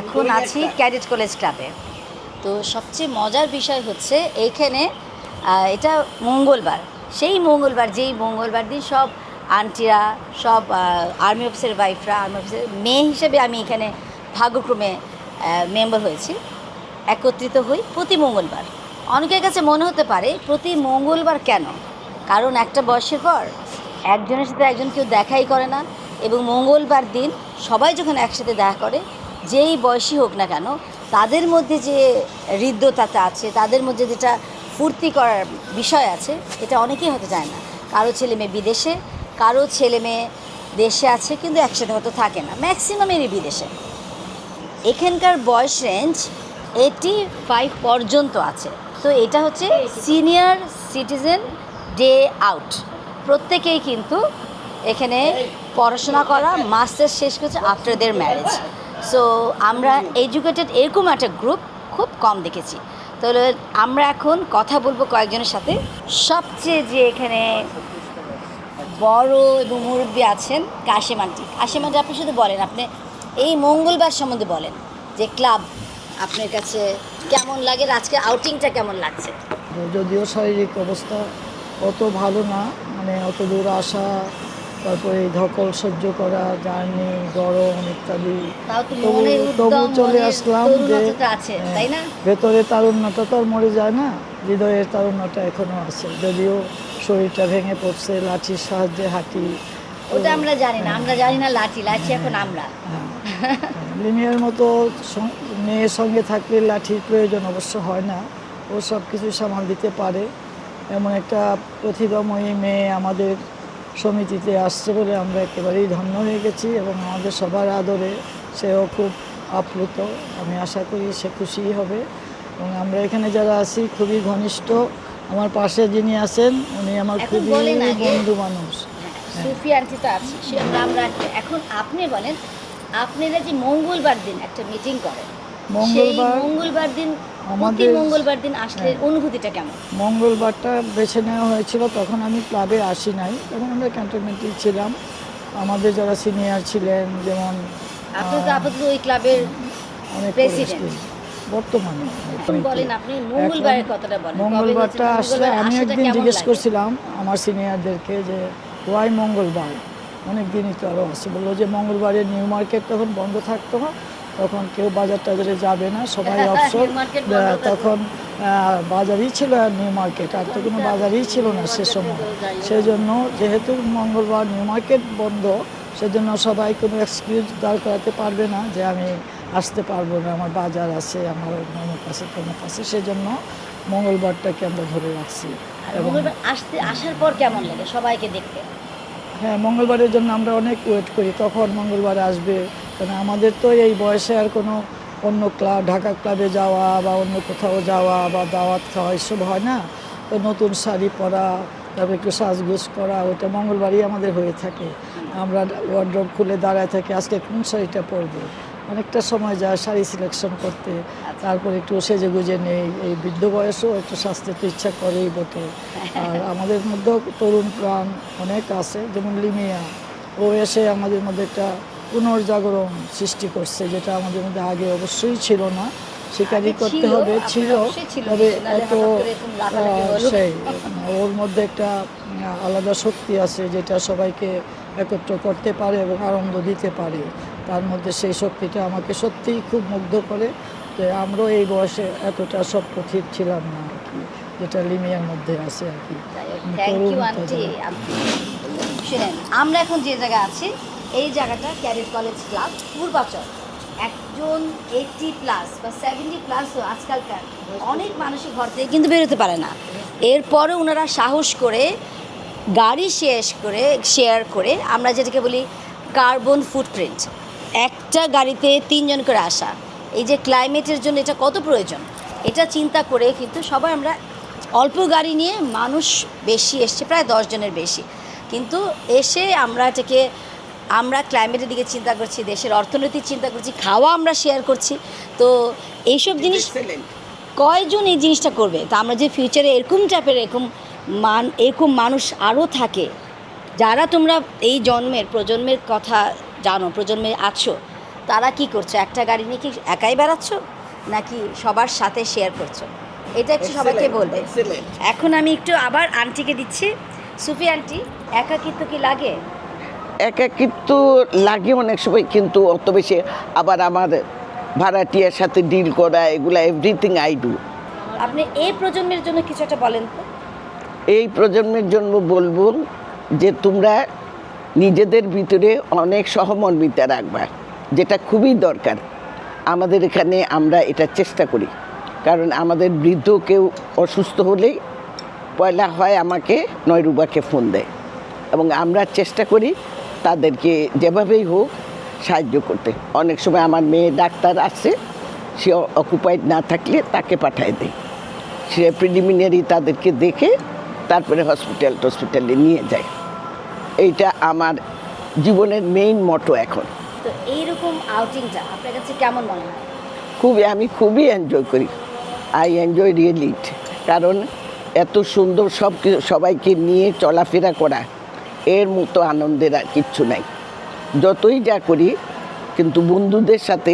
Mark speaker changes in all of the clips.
Speaker 1: এখন আছি cadet college ক্লাবে। তো সবচেয়ে মজার বিষয় হচ্ছে এইখানে এটা মঙ্গলবার। সেই মঙ্গলবার, যেই মঙ্গলবার দিন সব আন্টিরা, সব আর্মি অফিসের ওয়াইফরা আর্মি অফিসের মেয়ে হিসেবে আমি এখানে ভাগ্যক্রমে মেম্বার হয়েছি। একত্রিত হই প্রতি মঙ্গলবার। অনেকের কাছে মনে হতে পারে, প্রতি মঙ্গলবার কেন? কারণ একটা বয়সের পর একজনের সাথে একজন কেউ দেখাই করে না, এবং মঙ্গলবার দিন সবাই যখন একসাথে দেখা করে যেই বয়সী হোক না কেন, তাদের মধ্যে যে হৃদ্যতাটা আছে, তাদের মধ্যে যেটা ফুর্তি করার বিষয় আছে, এটা অনেকেই হতে চায় না। কারও ছেলে মেয়ে বিদেশে, কারও ছেলে মেয়ে দেশে আছে, কিন্তু একসাথে হয়তো থাকে না। ম্যাক্সিমামেরই বিদেশে। এখানকার বয়স রেঞ্জ এইটি ফাইভ পর্যন্ত আছে। তো এটা হচ্ছে সিনিয়র সিটিজেন ডে আউট প্রত্যেকেই কিন্তু এখানে পড়াশোনা করা মাস্টার্স শেষ করছে আফটার দের ম্যারেজ সো আমরা এডুকেটেড এরকম একটা গ্রুপ খুব কম দেখেছি। তাহলে আমরা এখন কথা বলব কয়েকজনের সাথে। সবচেয়ে যে এখানে বড় এবং মুরব্বী আছেন কাশিম আন্টি। কাশিম আন্টি, আপনি শুধু বলেন, আপনি এই মঙ্গলবার সম্বন্ধে বলেন যে ক্লাব আপনার কাছে কেমন লাগে আজকে আউটিংটা কেমন লাগছে?
Speaker 2: যদিও শারীরিক অবস্থা অত ভালো না মানে অত দূর আসা তারপরে ধকল সহ্য করা জার্নি গরম ইত্যাদি। তবু- চলে আসলাম যে হ্যাঁ, ভেতরে তারুণ্যতা তো আর মরে যায় না হৃদয়ের তারুণ্যতা এখনও আছে। যদিও শরীরটা ভেঙে পড়ছে লাঠির সাহায্যে হাঁটি।
Speaker 1: ওটা আমরা জানি না আমরা জানি না লাঠি লাঠি এখন আমরা।
Speaker 2: হ্যাঁ। লিমিয়ার মতো মেয়ের সঙ্গে থাকলে লাঠির প্রয়োজন অবশ্য হয় না ও সব কিছু সামাল দিতে পারে। এমন একটা প্রতিভাময়ী মেয়ে আমাদের সমিতিতে আসছে বলে আমরা একেবারেই ধন্য হয়ে গেছি এবং আমাদের সবার আদরে সেও খুব আপ্লুত। আমি আশা করি সে খুশিই হবে। এবং আমরা এখানে যারা আছি খুবই ঘনিষ্ঠ। আমার পাশে যিনি আছেন উনি আমার খুবই। বন্ধু মানুষ।
Speaker 1: সুফি আন্টি তো আছে সে আমরা এখন আপনি বলেন আপনারা যে মঙ্গলবার দিন একটা মিটিং করেন
Speaker 2: মঙ্গলবার
Speaker 1: মঙ্গলবার দিন
Speaker 2: আমাদের-
Speaker 1: মঙ্গলবার দিন আসলে
Speaker 2: হ্যাঁ।
Speaker 1: অনুভূতিটা কেমন?
Speaker 2: মঙ্গলবারটা বেছে নেওয়া হয়েছিল তখন আমি ক্লাবে আসি নাই। তখন আমরা ক্যান্টনমেন্টেই ছিলাম। আমাদের যারা সিনিয়র ছিলেন যেমন
Speaker 1: আপনি তো আপাতত ওই ক্লাবের
Speaker 2: বর্তমানে মঙ্গলবারটা আসলে আমি একদিন জিজ্ঞেস করছিলাম আমার সিনিয়রদেরকে যে ওয়াই মঙ্গলবার? অনেক দিনই তো আরও আছে বলল যে মঙ্গলবারে নিউ মার্কেট তখন বন্ধ থাকতো না তখন কেউ বাজার টাজারে যাবে না সবাই অবসর। তখন বাজারই ছিল আর নিউ মার্কেট আর তো কোনো বাজারই ছিল না সে সময়। সেই জন্য যেহেতু মঙ্গলবার নিউ মার্কেট বন্ধ সেজন্য সবাই কোনো এক্সকিউজ দাঁড় করাতে পারবে না যে আমি আসতে পারব না আমার বাজার আছে আমার অমুক আছে তমুক আছে সেজন্য মঙ্গলবারটাকে আমরা ধরে রাখছি। এবং
Speaker 1: আসতে আসার পর কেমন লাগে সবাইকে দেখতে?
Speaker 2: হ্যাঁ মঙ্গলবারের জন্য আমরা অনেক ওয়েট করি কখন মঙ্গলবার আসবে কারণ আমাদের তো এই বয়সে আর কোনো অন্য ক্লাব ঢাকা ক্লাবে যাওয়া বা অন্য কোথাও যাওয়া বা দাওয়াত খাওয়া এসব হয় না। তো নতুন শাড়ি পরা, তারপরে একটু সাজগোজ করা, ওটা মঙ্গলবারই আমাদের হয়ে থাকে। আমরা ওয়ার্ড্রপ খুলে দাঁড়ায় থাকি, আজকে কোন শাড়িটা পরবো? অনেকটা সময় যায় শাড়ি সিলেকশন করতে, তারপর একটু সেজে গুজে নেই, এই বৃদ্ধ বয়সেও একটু স্বাস্থ্য তো ইচ্ছা করেই বটে। আর আমাদের মধ্যেও তরুণ প্রাণ অনেক আছে, যেমন লিমিয়া, ও এসে আমাদের মধ্যে একটা পুনর্জাগরণ সৃষ্টি করছে যেটা আমাদের মধ্যে আগে অবশ্যই ছিল না স্বীকারই করতে হবে ছিল তবে এত। সেই ওর মধ্যে একটা আলাদা শক্তি আছে যেটা সবাইকে একত্র করতে পারে এবং আনন্দ দিতে পারে তার মধ্যে সেই শক্তিটা আমাকে সত্যিই খুব মুগ্ধ করে যে আমরাও এই বয়সে এতটা সব পথির ছিলাম না আর কি যেটা লিমিয়ার মধ্যে আছে আর কি।
Speaker 1: শুনেন আমরা এখন যে জায়গায় আছি এই জায়গাটা ক্যাডেট কলেজ ক্লাব, পূর্বাচল। একজন এইটটি প্লাস বা সেভেন্টি প্লাসও আজকালকার, অনেক মানুষের ঘর থেকে কিন্তু বেরোতে পারে না। এরপরে ওনারা সাহস করে গাড়ি শেষ করে শেয়ার করে, আমরা যেটাকে বলি কার্বন ফুটপ্রিন্ট একটা গাড়িতে তিনজন করে আসা। এই যে ক্লাইমেটের জন্য এটা কত প্রয়োজন? এটা চিন্তা করে কিন্তু সবাই আমরা অল্প গাড়ি নিয়ে মানুষ বেশি এসছে, প্রায় দশ জনের বেশি। কিন্তু এসে আমরা এটাকে আমরা ক্লাইমেটের দিকে চিন্তা করছি দেশের অর্থনৈতিক চিন্তা করছি খাওয়া আমরা শেয়ার করছি। তো এইসব জিনিস কয়জন এই জিনিসটা করবে? তা আমরা যে ফিউচারে এরকম টাইপের এরকম মান এরকম মানুষ আরও থাকে যারা তোমরা এই জন্মের প্রজন্মের কথা জানো প্রজন্মে আছো তারা কি করছ? একটা গাড়ি নিয়ে কি একাই বেড়াচ্ছ? নাকি সবার সাথে শেয়ার করছ? এটা একটু সবাইকে বলবে। এখন আমি একটু আবার আন্টিকে দিচ্ছি। সুফি আন্টি একাকিত্ব কি লাগে?
Speaker 3: একাকিত্ব লাগে অনেক সময় কিন্তু অত বেশি আবার আমার ভাড়াটিয়ার সাথে ডিল করা এগুলা এভরিথিং আই ডু
Speaker 1: আপনি এই প্রজন্মের জন্য কিছু একটা বলেন তো।
Speaker 3: এই প্রজন্মের জন্য বলব যে তোমরা নিজেদের ভিতরে অনেক সহমর্মিতা রাখবা যেটা খুবই দরকার। আমাদের এখানে আমরা এটা চেষ্টা করি কারণ আমাদের বৃদ্ধ কেউ অসুস্থ হলেই পয়লা হয় আমাকে নয়রুবাকে ফোন দেয়। এবং আমরা চেষ্টা করি তাদেরকে যেভাবেই হোক সাহায্য করতে। অনেক সময় আমার মেয়ে ডাক্তার আসে সে অকুপাইড না থাকলে তাকে পাঠায় দেয়। সে প্রিলিমিনারি তাদেরকে দেখে তারপরে হসপিটাল টসপিটালে নিয়ে যায়। এইটা আমার জীবনের মেইন মটো এখন।
Speaker 1: তো এইরকম আউটিংটা আপনার কাছে কেমন মনে হয়?
Speaker 3: খুবই আমি খুবই এনজয় করি। আই এনজয় রিয়েলি ইট কারণ এত সুন্দর সব সবাইকে নিয়ে চলাফেরা করা এর মতো আনন্দের আর কিচ্ছু নাই। যতই যা করি, কিন্তু বন্ধুদের সাথে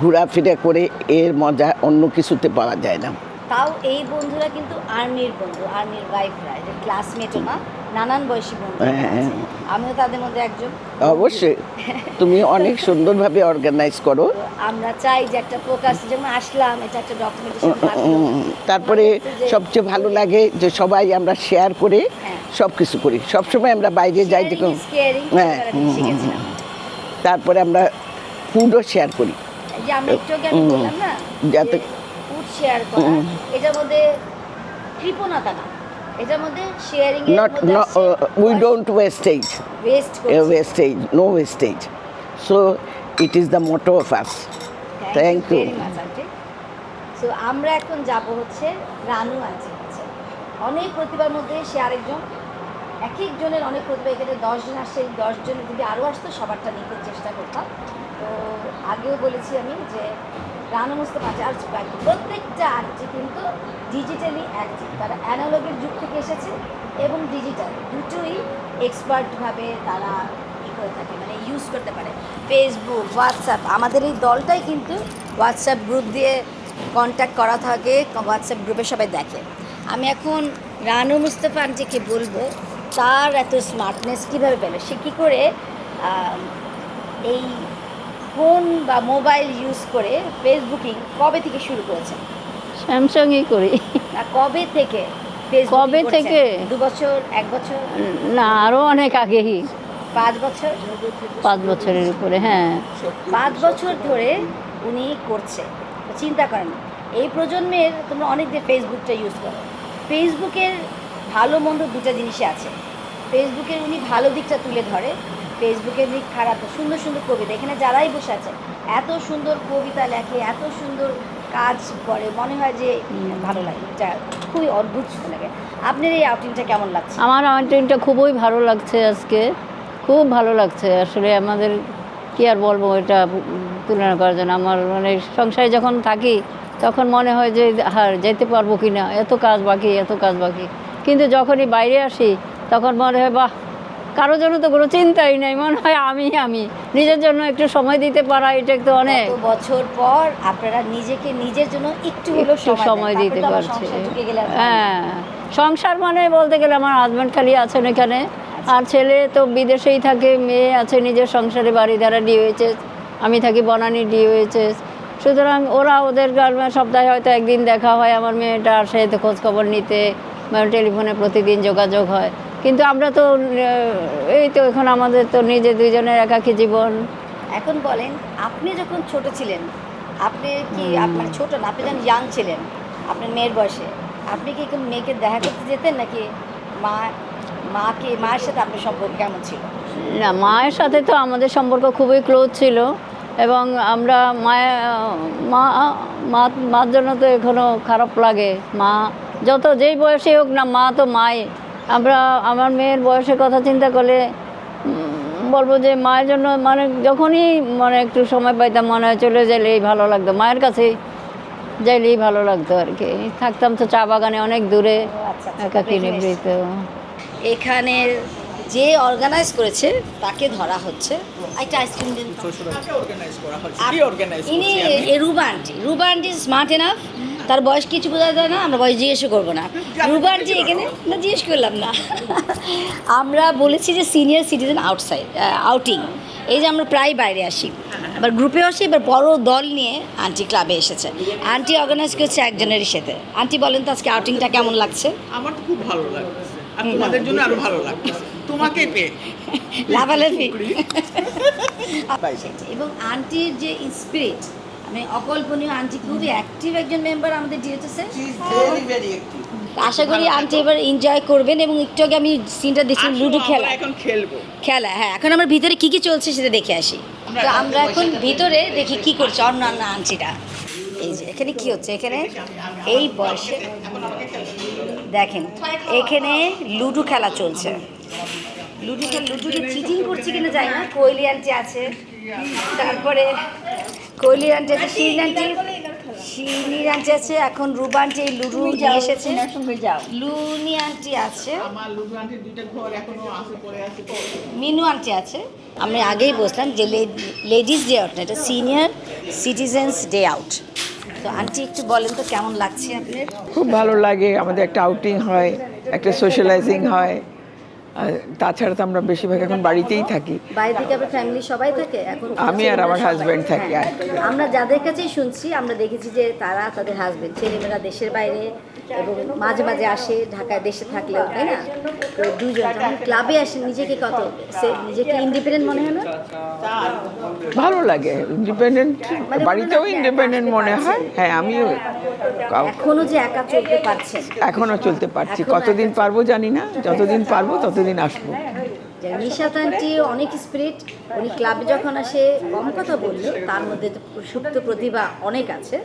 Speaker 3: ঘোরাফেরা করে এর মজা অন্য কিছুতে পাওয়া যায় না।
Speaker 1: তাও এই বন্ধুরা কিন্তু আর্মির বন্ধু, আর্মির ওয়াইফরা ক্লাসমেটও না। নানান বয়সী বন্ধু
Speaker 3: হ্যাঁ।
Speaker 1: আমিও তাদের মধ্যে একজন।
Speaker 3: অবশ্যই। তুমি অনেক সুন্দরভাবে অর্গানাইজ করো।
Speaker 1: আমরা চাই যে একটা ফোকাস যেমন আসলাম এটা একটা ডকুমেন্টেশন
Speaker 3: তারপরে সবচেয়ে ভালো লাগে যে সবাই আমরা শেয়ার করে
Speaker 1: হ্যাঁ।
Speaker 3: সব কিছু করি। সবসময় আমরা বাইরে যাই দেখুন। হ্যাঁ, তারপরে আমরা ফুডও শেয়ার করি। যাতে-
Speaker 1: ফুড শেয়ার করা এটার মধ্যে কৃপণতা না। এটার মধ্যে শেয়ারিং এর
Speaker 3: not we don't wastage
Speaker 1: waste
Speaker 3: wastage no wastage so it is the motto of us Thank you.
Speaker 1: So আমরা এখন যাব হচ্ছে রানু আছে অনেক প্রতিভার মধ্যে সে আরেকজন এক একজনের অনেক প্রতিভা এখানে দশজন আসছে এই দশজনের যদি আরও আসতো সবারটা নিতে চেষ্টা করতাম। তো আগেও বলেছি আমি যে রানু মুস্তফা আছে আর প্রত্যেকটা আর্টি কিন্তু ডিজিটালি অ্যাক্টিভ তারা অ্যানালগের যুগ থেকে এসেছে এবং ডিজিটাল দুটোই এক্সপার্টভাবে তারা ই করে থাকে মানে ইউজ করতে পারে। ফেসবুক হোয়াটসঅ্যাপ আমাদের এই দলটাই কিন্তু হোয়াটসঅ্যাপ গ্রুপ দিয়ে কন্ট্যাক্ট করা থাকে হোয়াটসঅ্যাপ গ্রুপে সবাই দেখে। আমি এখন রানু মুস্তফা আন্টিকে বলব, তার এত স্মার্টনেস কীভাবে পেল? সে কী করে এই ফোন বা মোবাইল ইউজ করে ফেসবুকিং কবে থেকে শুরু করেছেন?
Speaker 4: স্যামসাংই করি।
Speaker 1: না কবে থেকে
Speaker 4: কবে থেকে?
Speaker 1: দু বছর এক বছর?
Speaker 4: না আরও অনেক আগেই।
Speaker 1: পাঁচ বছর?
Speaker 4: পাঁচ বছরের উপরে হ্যাঁ।
Speaker 1: পাঁচ বছর ধরে উনি করছে। চিন্তা করেন এই প্রজন্মের তোমরা অনেক দিয়ে ফেসবুকটা ইউজ করো। ফেসবুকের ভালো মন্দ দুটো জিনিসই আছে। ফেসবুকের উনি ভালো দিকটা তুলে ধরে ফেসবুকের দিক খারাপ, সুন্দর সুন্দর কবিতা। এখানে যারাই বসে আছে, এত সুন্দর কবিতা লেখে, এত সুন্দর কাজ করে, মনে হয় যে ভালো লাগে। যা খুবই অদ্ভুত লাগে। আপনার এই আউটিংটা কেমন লাগছে?
Speaker 4: আমার আউটিংটা খুবই ভালো লাগছে আজকে। খুব ভালো লাগছে। আসলে আমাদের কি আর বলব, এটা তুলনা করার জন্য। আমার মানে সংসারে যখন থাকি, তখন মনে হয় যে হার যেতে পারব কি না এত কাজ বাকি, এত কাজ বাকি। কিন্তু যখনই বাইরে আসি, তখন মনে হয়, বাহ কারোর জন্য তো কোনো চিন্তাই নাই মনে হয় আমি আমি। নিজের জন্য একটু সময় দিতে পারা এটা একটু অনেক।
Speaker 1: বছর পর আপনারা নিজেকে নিজের জন্য একটু হলেও
Speaker 4: সময় দিতে পারছি।
Speaker 1: হয়
Speaker 4: সংসার মানে বলতে গেলে আমার হাজব্যান্ড খালি আছেন এখানে। আর ছেলে তো বিদেশেই থাকে মেয়ে আছে নিজের সংসারে বাড়ি দ্বারা ডি হয়েছে আমি থাকি বনানি ডি হয়েছে সুতরাং ওরা ওদের গ্রামে সপ্তাহে হয়তো একদিন দেখা হয় আমার মেয়েটা আসে তো খোঁজ খবর নিতে টেলিফোনে প্রতিদিন যোগাযোগ হয়। কিন্তু আমরা তো এই তো এখন আমাদের তো নিজে দুইজনের একাকী জীবন।
Speaker 1: এখন বলেন আপনি যখন ছোট ছিলেন আপনি কি আপনার ছোট না আপনি যখন ইয়াং ছিলেন আপনার মেয়ের বয়সে আপনি কি কোন মেয়েকে দেখা করতে যেতেন নাকি মা মাকে মায়ের সাথে আপনার সম্পর্ক কেমন ছিল?
Speaker 4: না মায়ের সাথে তো আমাদের সম্পর্ক খুবই ক্লোজ ছিল এবং আমরা মায়ের মা মার জন্য তো এখনও খারাপ লাগে। মা যত যেই বয়সে হোক না মা তো মাই। আমরা আমার মেয়ের বয়সের কথা চিন্তা করলে বলব যে মায়ের জন্য মানে যখনই মানে একটু সময় পাইতাম মনে হয় চলে যাইলেই ভালো লাগতো। মায়ের কাছেই যাইলেই ভালো লাগতো আর কি। থাকতাম তো চা বাগানে অনেক দূরে
Speaker 1: আচ্ছা, আচ্ছা,
Speaker 4: একাকি
Speaker 1: বেশ, বেশ। এখানের যে অর্গানাইজ করেছে তাকে ধরা হচ্ছে। একটা আইসক্রিম দিন তো।
Speaker 5: অর্গানাইজ করা কি অর্গানাইজ
Speaker 1: ইনি এ Ruba aunty Ruba aunty smart enough তার বয়স কিছু বোঝা যায় না আমরা বয়স জিজ্ঞেসও করব না। রুবা যে এখানে না জিজ্ঞেস করলাম না। আমরা বলেছি যে সিনিয়র সিটিজেন আউটসাইড আউটিং এই যে আমরা প্রায় বাইরে আসি। এবার গ্রুপেও আসি এবার বড় দল নিয়ে আন্টি ক্লাবে এসেছে। আন্টি অর্গানাইজ করছে একজনেরই সাথে। আন্টি বলেন তো আজকে আউটিংটা কেমন লাগছে?
Speaker 5: আমার তো খুব ভালো লাগছে। আর তোমাদের জন্য আরও ভালো লাগতেছে তোমাকে পেয়ে।
Speaker 1: লাভালাভি। এবং আন্টির যে স্পিরিট মানে অকল্পনীয় আন্টি খুবই অ্যাক্টিভ একজন মেম্বার আমাদের ডিএচএসে আশা করি আন্টি এবার এনজয় করবেন এবং একটু আগে আমি সিনটা দেখছি লুডো খেলা।
Speaker 5: এখন খেলব।
Speaker 1: খেলা হ্যাঁ এখন আমার ভিতরে কি কি চলছে সেটা দেখে আসি। তো আমরা এখন ভিতরে দেখি কি করছে অন্যান্য আন্টিরা। এই যে এখানে কি হচ্ছে? এখানে এই বয়সে দেখেন এখানে লুডো খেলা চলছে। লুডো খেলা লুডোকে চিটিং করছে কিনা জানি না কোহলি আন্টি আছে। তারপরে কোহলি আন্টি আছে শিরিন আন্টি শিরিন আন্টি আছে এখন রুবা আন্টি নিয়ে এসেছে। লুনি আন্টি আছে।
Speaker 5: আমার লুডু আন্টির দুইটা ঘর এখনও আছে পরে আছে
Speaker 1: মিনু আন্টি আছে। আমি আগেই বসলাম যে লেডিস ডে আউট না এটা সিনিয়র সিটিজেন্স ডে আউট। তো আন্টি একটু বলেন তো কেমন লাগছে আপনার?
Speaker 6: খুব ভালো লাগে আমাদের একটা আউটিং হয় একটা সোশ্যালাইজিং হয়। তাছাড়া তো আমরা বেশিরভাগ এখন বাড়িতেই থাকি।
Speaker 1: বাইরে থেকে আপনার ফ্যামিলি সবাই থাকে? এখন
Speaker 6: আমি আর আমার
Speaker 1: সবাই-
Speaker 6: থাকি। আর
Speaker 1: হ্যাঁ, আমরা যাদের কাছেই শুনছি আমরা দেখেছি যে তারা তাদের হাজবেন্ড ছেলেমেয়েরা দেশের বাইরে এবং মাঝে মাঝে আসে ঢাকায় দেশে থাকলেও তাই না? তো দুজন যখন ক্লাবে আসে নিজেকে কত? নিজেকে ইন্ডিপেন্ডেন্ট মনে হয় না?
Speaker 6: ভালো লাগে ইন্ডিপেন্ডেন্ট
Speaker 1: মানে
Speaker 6: বাড়িতেও ইন্ডিপেন্ডেন্ট মনে হয়। হ্যাঁ আমিও
Speaker 1: এখনও যে একা চলতে পারছেন
Speaker 6: এখনও চলতে পারছি। কতদিন পারব জানি না। যতদিন পারব ততদিন আসব।
Speaker 1: যে নিশাত আন্টি অনেক স্পিরিট উনি ক্লাবে যখন আসে কম কথা বললে তার মধ্যে সুপ্ত প্রতিভা অনেক আছে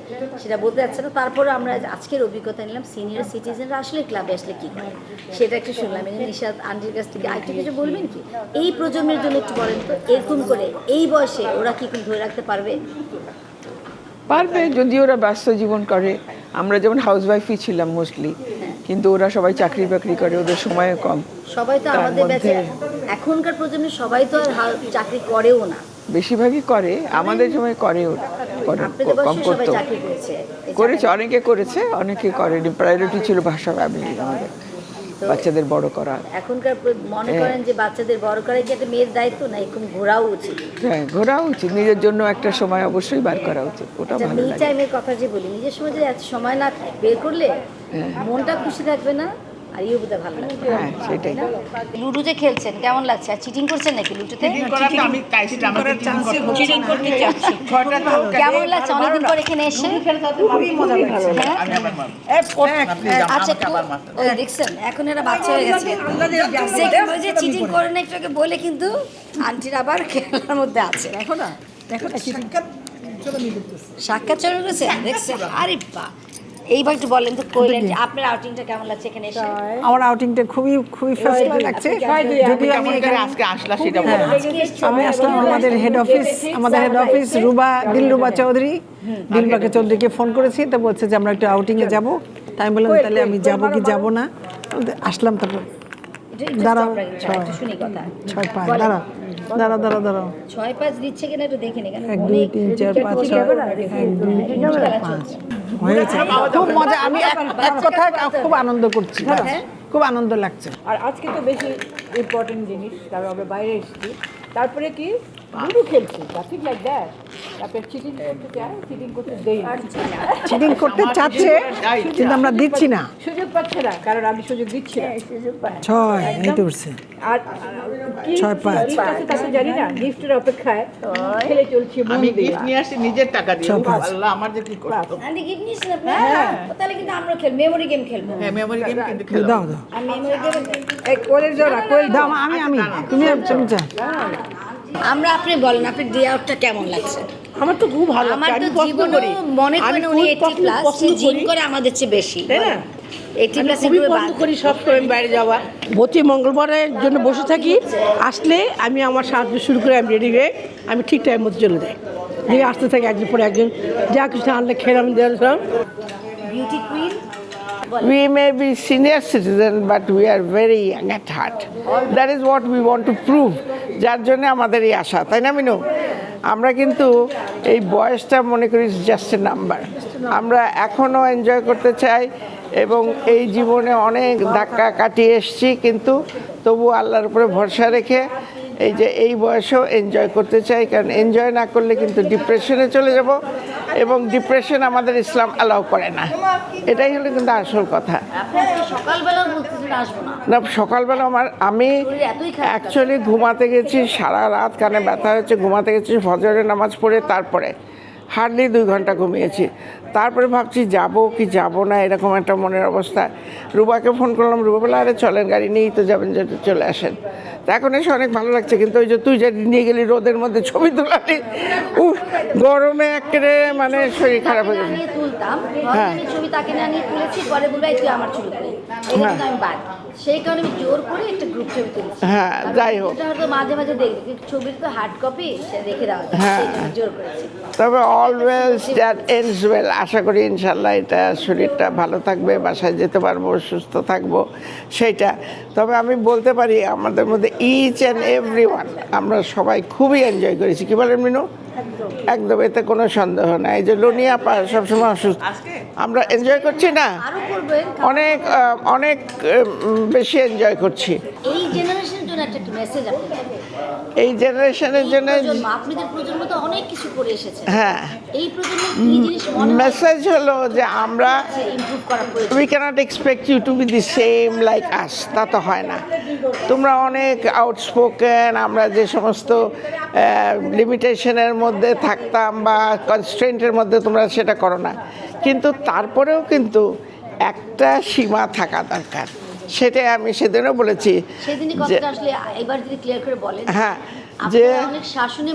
Speaker 1: সেটা বলতে যাচ্ছে না। তারপরে আমরা আজকের অভিজ্ঞতা নিলাম সিনিয়র সিটিজেনরা আসলে ক্লাবে আসলে কি করে? সেটা একটু শুনলাম। এই নিশাত আন্টির কাছ থেকে আরেকটু কিছু বলবেন কি? এই প্রজন্মের জন্য একটু বলেন তো এরকম করে এই বয়সে ওরা কি কি ধরে রাখতে পারবে?
Speaker 6: পারবে যদি ওরা ব্যস্ত জীবন করে। আমরা যেমন হাউস ওয়াইফই ছিলাম মোস্টলি কিন্তু ওরা সবাই চাকরি বাকরি করে ওদের সময় কম।
Speaker 1: সবাই তো আমাদের ব্যাচে এখনকার প্রজন্মের সবাই তো আর চাকরি করেও না।
Speaker 6: বেশিরভাগই করে আমাদের সময় করে ওরা কম করতো।
Speaker 1: করেছে
Speaker 6: করেছে অনেকে করেছে অনেকে করেনি প্রায়োরিটি ছিল ভাষা ফ্যামিলি আমাদের। বাচ্চাদের বড় করা।
Speaker 1: এখনকার মনে
Speaker 6: হ্যাঁ।
Speaker 1: করেন যে বাচ্চাদের বড় করা কি একটা মেয়ের দায়িত্ব? না এরকম ঘোরাও উচিত।
Speaker 6: হ্যাঁ ঘোরাও উচিত। নিজের জন্য একটা সময় অবশ্যই বার করা উচিত। ওটা
Speaker 1: আচ্ছা
Speaker 6: ভালো
Speaker 1: টাইমের কথা যে বলি নিজের সময় যদি এত সময় না বের করলে
Speaker 6: হ্যাঁ।
Speaker 1: মনটা খুশি থাকবে না? আর ইয়ে বোধহয় ভালো
Speaker 6: হ্যাঁ সেটাই।
Speaker 1: লুডো যে খেলছেন কেমন লাগছে? আর চিটিং করছেন নাকি লুডোতে? কেমন লাগছে? অনেকদিন পর এখানে এসে?
Speaker 5: খুবই মজা লাগছে।
Speaker 1: হ্যাঁ?
Speaker 5: আমি আমার মা আপনি যান,
Speaker 1: আচ্ছা দেখছেন এখন এরা বাচ্চা হয়ে গেছে। যে চিটিং করে না একটু বলে কিন্তু আন্টির আবার খেলার মধ্যে আছে। দেখো না সাক্ষাৎ চলে গেছে দেখছেন? আরে বা এইবার একটু বলেন তো কইলেন যে আপনার আউটিংটা কেমন লাগছে এখানে এসে?
Speaker 7: আমার আউটিংটা খুবই খুবই ফার্স্ট লাগছে। যদিও আমি এখানে
Speaker 5: আজকে আসলা সেটা
Speaker 7: আমি আসলাম আমাদের হেড অফিস আমাদের হেড অফিস রুবা দিলরুবা চৌধুরী। দিলবাকে চৌধুরীকে ফোন করেছি তো বলছে যে আমরা একটু আউটিংয়ে যাব। তাই বললাম তাহলে আমি যাব কি যাব না? আসলাম তারপর। দাঁড়াও, ছয়। ছয় পাঁচ দাঁড়াও। দাঁড়া দাঁড়াও
Speaker 1: ছয় পাঁচ দিচ্ছে কিনা একটু দেখে নে
Speaker 7: এক দুই তিন চার পাঁচ ছয় এক দুই তিন চার পাঁচ হয়েছে। খুব মজা আমি এক এক কথা খুব আনন্দ করছি। খুব আনন্দ লাগছে।
Speaker 8: আর আজকে তো বেশি ইম্পর্টেন্ট জিনিস তারপর আমরা বাইরে এসেছি। তারপরে কি? লুডো খেলছি ঠিক লাইক দ্যাট তারপরে চিটিং করতে চায় চিটিং করতে দেই
Speaker 7: চিটিং করতে চাচ্ছে কিন্তু আমরা দিচ্ছি না।
Speaker 8: সুযোগ পাচ্ছে না কারণ আমি সুযোগ দিচ্ছি না।
Speaker 7: ছয় এই তো উঠছে।
Speaker 8: আর
Speaker 7: ছয় পাঁচ।
Speaker 8: gift আছে তা তো জানি না গিফটের অপেক্ষায় খেলে চলছি
Speaker 5: আমি গিফট নিয়ে আসছি নিজের টাকা দিয়ে। আল্লাহ আমার যে কি করতো
Speaker 1: আন্টি গিফট নিয়েছেন আপনি? ও, তাহলে কিন্তু আমরা খেল মেমোরি গেম খেলব।
Speaker 5: হ্যাঁ মেমোরি গেম কিন্তু খেলা
Speaker 7: দাও দাও।
Speaker 1: আর মেমোরি গেম
Speaker 8: এই কোলের জোড়া কোল
Speaker 7: দাও আমি আমি। তুমি তুমি যা
Speaker 1: আমরা আপনি বলেন আপনি ডে আউটটা কেমন লাগছে?
Speaker 8: আমার তো খুব ভালো
Speaker 1: আমার তো জীবনে মনে করেন উনি
Speaker 8: খুব
Speaker 1: 80
Speaker 8: পছন্দ-
Speaker 1: প্লাস জিম
Speaker 8: করে।
Speaker 1: আমাদের চেয়ে বেশি।
Speaker 8: তাই না?
Speaker 1: 80
Speaker 8: আমি
Speaker 1: প্লাস
Speaker 8: খুবই করি সবসময় বাইরে যাওয়া। প্রতি মঙ্গলবারের জন্য বসে থাকি আসলে আমি আমার সাহায্য শুরু করে আমি রেডি হয়ে আমি ঠিক টাইম মতো চলে যাই। দিয়ে আসতে থাকি একজন পরে একজন যা কিছু আনলে দিয়ে দিলাম।
Speaker 1: Beauty queen
Speaker 3: We may be senior citizens, but we are very young at heart. That is what we want to prove.
Speaker 6: যার জন্য আমাদের এই আশা, তাই না মিনু? আমরা কিন্তু এই বয়সটা মনে করি জাস্ট এ নাম্বার আমরা এখনও এনজয় করতে চাই এবং এই জীবনে অনেক ধাক্কা কাটিয়ে এসছি, কিন্তু তবু আল্লাহর উপরে ভরসা রেখে এই যে এই বয়সেও এনজয় করতে চাই কারণ এনজয় না করলে কিন্তু ডিপ্রেশনে চলে যাব এবং ডিপ্রেশন আমাদের ইসলাম অ্যালাউ করে না। এটাই হলো কিন্তু আসল কথা।
Speaker 1: না?
Speaker 6: সকালবেলা আমার আমি অ্যাকচুয়ালি ঘুমাতে গেছি সারা রাত কানে ব্যথা হয়েছে ঘুমাতে গেছি ফজরের নামাজ পড়ে তারপরে হার্ডলি দুই ঘণ্টা ঘুমিয়েছি। তারপরে ভাবছি যাব কি যাব না এরকম একটা মনের অবস্থা। রুবাকে ফোন করলাম রুবা বলে আরে চলেন গাড়ি নিয়েই তো যাবেন চলে আসেন। এখন এসে অনেক ভালো লাগছে কিন্তু ওই যে তুই যে নিয়ে গেলি রোদের মধ্যে ছবি তোলালি উফ গরমে একেবারে মানে শরীর খারাপ হয়ে
Speaker 1: তুলতাম
Speaker 6: হ্যাঁ।
Speaker 1: ছবি তাকে না নিয়ে তুলেছি পরে বলবে তুই আমার ছবি তুলে এটা আমি বাদ। সেই কারণে আমি জোর করে একটা গ্রুপ ছবি তুলেছি।
Speaker 6: হ্যাঁ, যাই হোক।
Speaker 1: হয়তো মাঝে মাঝে দেখবে ছবির তো হার্ড কপি দেওয়া
Speaker 6: হ্যাঁ।
Speaker 1: জোর করেছি।
Speaker 6: তবে অলওয়েজ দ্যাট এন্ডস ওয়েল আশা করি ইনশাল্লাহ এটা শরীরটা ভালো থাকবে বাসায় যেতে পারব সুস্থ থাকব সেইটা। তবে আমি বলতে পারি আমাদের মধ্যে ইচ অ্যান্ড এভরি ওয়ান আমরা সবাই খুবই এনজয় করেছি। কী বলেন মিনু? একদম। এতে কোনো সন্দেহ নাই। এই যে লোনিয়া পা সবসময় অসুস্থ। আমরা এনজয় করছি না? অনেক অনেক বেশি এনজয় করছি।
Speaker 1: এই জেনারেশনের জন্য একটা মেসেজ।
Speaker 6: এই জেনারেশনের জন্য হ্যাঁ। মেসেজ হলো যে আমরা
Speaker 1: করা প্রয়োজন।
Speaker 6: We can't expect you to be the same like us তা তো হয় না। তোমরা অনেক আউটস্পোকেন আমরা যে সমস্ত লিমিটেশনের মধ্যে থাকতাম বা কনস্ট্রেন্টের মধ্যে তোমরা সেটা করো না। কিন্তু তারপরেও কিন্তু একটা সীমা থাকা দরকার। সেটাই আমি সেদিনও বলেছি হ্যাঁ যে
Speaker 1: অনেক শাসনে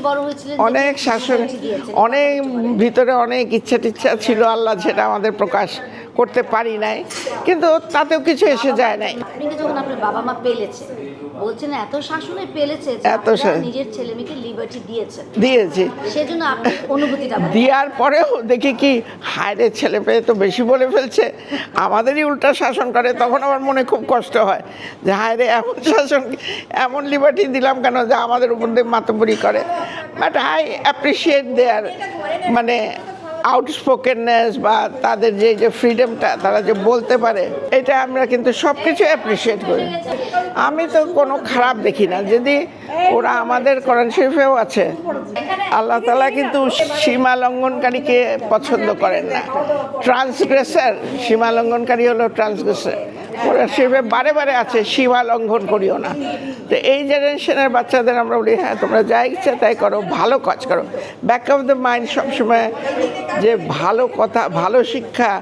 Speaker 6: অনেক শাসন অনেক ভিতরে অনেক ইচ্ছা টিচ্ছা ছিল আল্লাহ যেটা আমাদের প্রকাশ করতে পারি নাই কিন্তু তাতেও কিছু এসে যায় নাই।
Speaker 1: যখন আপনার বাবা মা পেলেছে বলছেন এত শাসনে পেলেছে
Speaker 6: এত
Speaker 1: নিজের ছেলে মেয়েকে লিবার্টি দিয়েছেন
Speaker 6: দিয়েছি।
Speaker 1: সেজন্য আপনার অনুভূতিটা।
Speaker 6: দেওয়ার পরেও দেখি কি হায়রে ছেলে পেয়ে তো বেশি বলে ফেলছে। আমাদেরই উল্টা শাসন করে তখন আমার মনে খুব কষ্ট হয় যে হায়রে এমন শাসন এমন লিবার্টি দিলাম কেন যে আমাদের উপর দিয়ে মাতবরি করে? বাট আই অ্যাপ্রিসিয়েট দেয়ার মানে আউটস্পোকেননেস বা তাদের যে যে ফ্রিডমটা তারা যে বলতে পারে, এটা আমরা কিন্তু সব কিছু অ্যাপ্রিসিয়েট করি। আমি তো কোনো খারাপ দেখি না। যদি ওরা আমাদের কোরআন শরীফেও আছে, আল্লাহ তালা কিন্তু সীমা লঙ্ঘনকারীকে পছন্দ করেন না। ট্রান্সগ্রেসার সীমা লঙ্ঘনকারী হলো ট্রান্সগ্রেসার ওরা শরীফে বারে বারে আছে, সীমা লঙ্ঘন করিও না। তো এই জেনারেশনের বাচ্চাদের আমরা বলি হ্যাঁ তোমরা যাই ইচ্ছা তাই করো, ভালো কাজ করো। ব্যাক অফ দ্য মাইন্ড সবসময় যে ভালো কথা, ভালো শিক্ষা,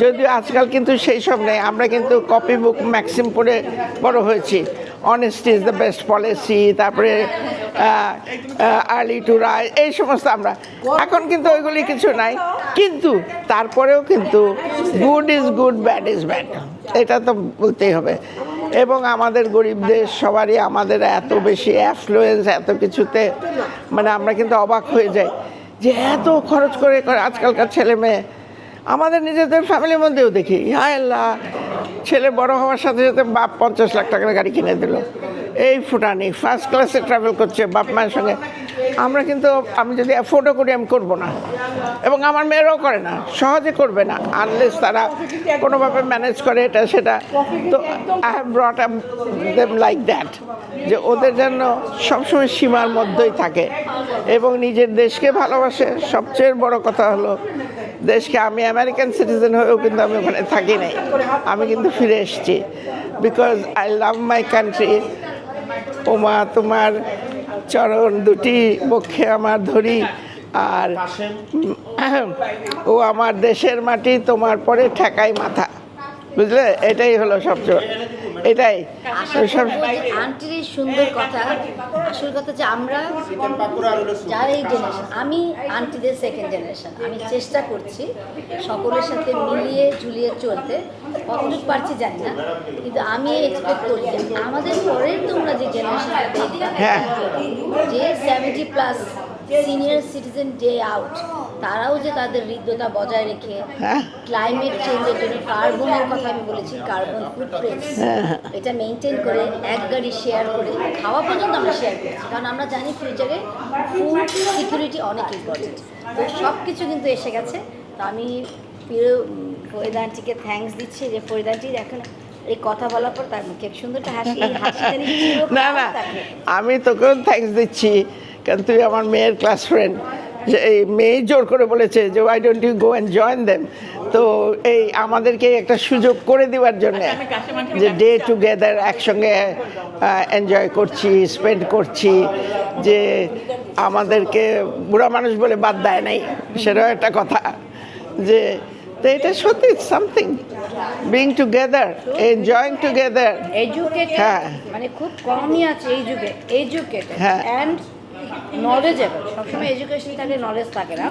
Speaker 6: যদিও আজকাল কিন্তু সেই সব নেই। আমরা কিন্তু কপি বুক ম্যাক্সিম পড়ে বড় হয়েছি। Honesty is the best policy তারপরে আর্লি টু রাই এই সমস্ত আমরা। এখন কিন্তু ওইগুলি কিছু নাই। কিন্তু তারপরেও কিন্তু good is good bad is bad এটা তো বলতেই হবে। এবং আমাদের গরিব দেশ সবারই আমাদের এত বেশি অ্যাফ্লুয়েন্স এত কিছুতে মানে আমরা কিন্তু অবাক হয়ে যাই যে এত খরচ করে করে আজকালকার ছেলে মেয়ে। আমাদের নিজেদের ফ্যামিলির মধ্যেও দেখি। হায় আল্লাহ, ছেলে বড় হওয়ার সাথে সাথে বাপ পঞ্চাশ লাখ টাকার গাড়ি কিনে দিল। এই ফুটানি ফার্স্ট ক্লাসে ট্রাভেল করছে, বাপ মায়ের সঙ্গে আমরা কিন্তু আমি যদি অ্যাফোর্ডও করি, আমি করব না। এবং আমার মেয়েরাও করে না, সহজে করবে না আনলেস তারা কোনোভাবে ম্যানেজ করে এটা, সেটা। তো I have brought them like that যে ওদের জন্য সবসময় সীমার মধ্যেই থাকে। এবং নিজের দেশকে ভালোবাসে। সবচেয়ে বড় কথা হলো, দেশকে আমি আমেরিকান সিটিজেন হয়েও কিন্তু আমি ওখানে থাকি নাই। আমি কিন্তু ফিরে এসেছি। Because I love my country ওমা, তোমার চরণ দুটি পক্ষে আমার ধরি। আর ও আমার দেশের মাটি তোমার পরে ঠেকাই মাথা। বুঝলে? এটাই হলো সবচেয়ে এটাই
Speaker 1: আন্টির সুন্দর কথা আসল কথা যে আমরা যার এই জেনারেশন আমি আন্টিদের সেকেন্ড জেনারেশন আমি চেষ্টা করছি সকলের সাথে মিলিয়ে ঝুলিয়ে চলতে কতটুকু পারছি জানি না কিন্তু আমি এক্সপেক্ট করি আমাদের পরের তোমরা যে জেনারেশনটা দেখবে
Speaker 6: হ্যাঁ।
Speaker 1: যে seventy plus senior citizen day out তারাও যে তাদের হৃদ্যতা বজায় রেখে
Speaker 6: হ্যাঁ।
Speaker 1: ক্লাইমেট চেঞ্জের জন্য কার্বনের কথা আমি বলেছি কার্বন ফুটপ্রিন্ট এটা মেনটেন করে এক গাড়ি শেয়ার করে খাওয়া পর্যন্ত আমরা শেয়ার করছি। কারণ আমরা জানি ফিউচারে ফুড সিকিউরিটি অনেক ইম্পর্টেন্ট তো সব কিছু কিন্তু এসে গেছে। তো আমি প্রিয় উম, ফরিদা আন্টিকে থ্যাঙ্কস দিচ্ছি যে ফরিদা আন্টির এখন এই কথা বলার পর তার মুখে এক সুন্দর একটা হাসি
Speaker 6: না না আমি তোকেও থ্যাঙ্কস দিচ্ছি। কারণ তুই আমার মেয়ের ক্লাস ফ্রেন্ড যে এই মেয়ে জোর করে বলেছে যে why don't you go and join them তো এই আমাদেরকে একটা সুযোগ করে দেওয়ার জন্য যে ডে টুগেদার একসঙ্গে এনজয় করছি স্পেন্ড করছি। যে আমাদেরকে বুড়া মানুষ বলে বাদ দেয় নাই সেটাও একটা কথা। যে তো এটা সত্যি something being together enjoying together
Speaker 1: educated
Speaker 6: হ্যাঁ।
Speaker 1: মানে খুব কমই আছে এই যুগে এডুকেটেড
Speaker 6: হ্যাঁ।
Speaker 1: অ্যান্ড সবসময় এডুকেশন থাকে নলেজ থাকে না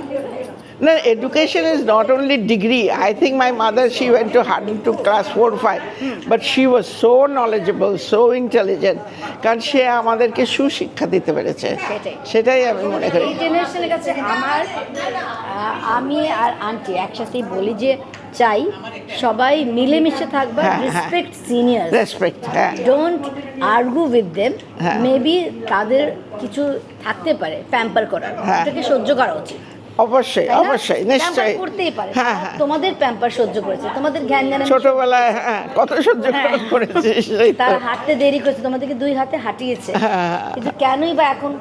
Speaker 6: No, education is not only degree. I think my mother, she went to Harden to class four or five, but she was so knowledgeable, so intelligent. কারণ সে আমাদেরকে সুশিক্ষা দিতে পেরেছে
Speaker 1: সেটাই।
Speaker 6: আমি মনে করি
Speaker 1: আমার আমি আর আন্টি একসাথেই বলি যে চাই সবাই মিলেমিশে থাকবা
Speaker 6: হ্যাঁ, হ্যাঁ।
Speaker 1: রেসপেক্ট সিনিয়র
Speaker 6: রেসপেক্ট হ্যাঁ।
Speaker 1: ডোন্ট আর্গু উইথ দেম
Speaker 6: হ্যাঁ।
Speaker 1: মেবি তাদের কিছু থাকতে পারে প্যাম্পার করার।
Speaker 6: হ্যাঁ।
Speaker 1: ওটাকে সহ্য করা উচিত।
Speaker 6: অবশ্যই অবশ্যই নিশ্চয়ই।
Speaker 1: করতেই পারে।
Speaker 6: হ্যাঁ হ্যাঁ।
Speaker 1: তোমাদের প্যাম্পার সহ্য করেছে তোমাদের জ্ঞান জ্ঞান
Speaker 6: ছোটবেলায় হ্যাঁ কত সহ্য
Speaker 1: হ্যাঁ।
Speaker 6: সেই
Speaker 1: তারা হাঁটতে দেরি করেছে তোমাদেরকে দুই হাতে হাঁটিয়েছে।
Speaker 6: হ্যাঁ।
Speaker 1: কিন্তু কেনই বা এখন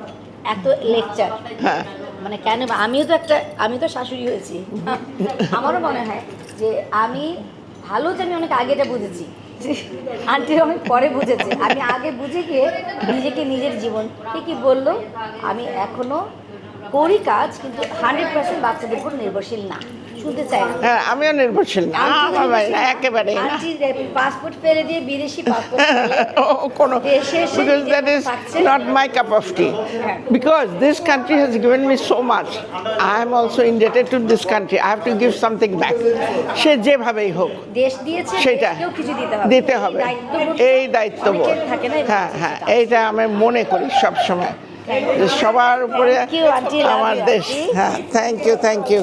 Speaker 1: এত লেকচার
Speaker 6: হ্যাঁ।
Speaker 1: মানে কেন আমিও তো একটা, আমি তো শাশুড়ি হয়েছি। আমারও মনে হয় যে আমি ভালো যে আমি অনেক আগে এটা বুঝেছি। আন্টি অনেক পরে বুঝেছে। আমি আগে বুঝে গিয়ে নিজেকে নিজের জীবন ঠিকই বলল, আমি এখনও করি কাজ, কিন্তু হান্ড্রেড পার্সেন্ট বাচ্চাদের উপর নির্ভরশীল না। শুনতে চাই।
Speaker 6: হ্যাঁ আমিও নির্ভরশীল না আমার ভাই না একেবারেই না।
Speaker 1: পাসপোর্ট ফেলে দিয়ে বিদেশি পাসপোর্ট
Speaker 6: ও কোনো
Speaker 1: দেশে এসে
Speaker 6: because
Speaker 1: নিজের
Speaker 6: that is
Speaker 1: থাকছে।
Speaker 6: not my cup of tea because this country has given me so much I am also indebted to this country I have to give something back সে যেভাবেই হোক
Speaker 1: দেশ দিয়েছে
Speaker 6: সেটা
Speaker 1: কিছু দিতে হবে।
Speaker 6: দিতে হবে।
Speaker 1: এই দায়িত্ববোধ
Speaker 6: এই হ্যাঁ হ্যাঁ। এইটা আমি মনে করি সব সময় সবার উপরে আমার দেশ। হ্যাঁ থ্যাংক ইউ থ্যাংক ইউ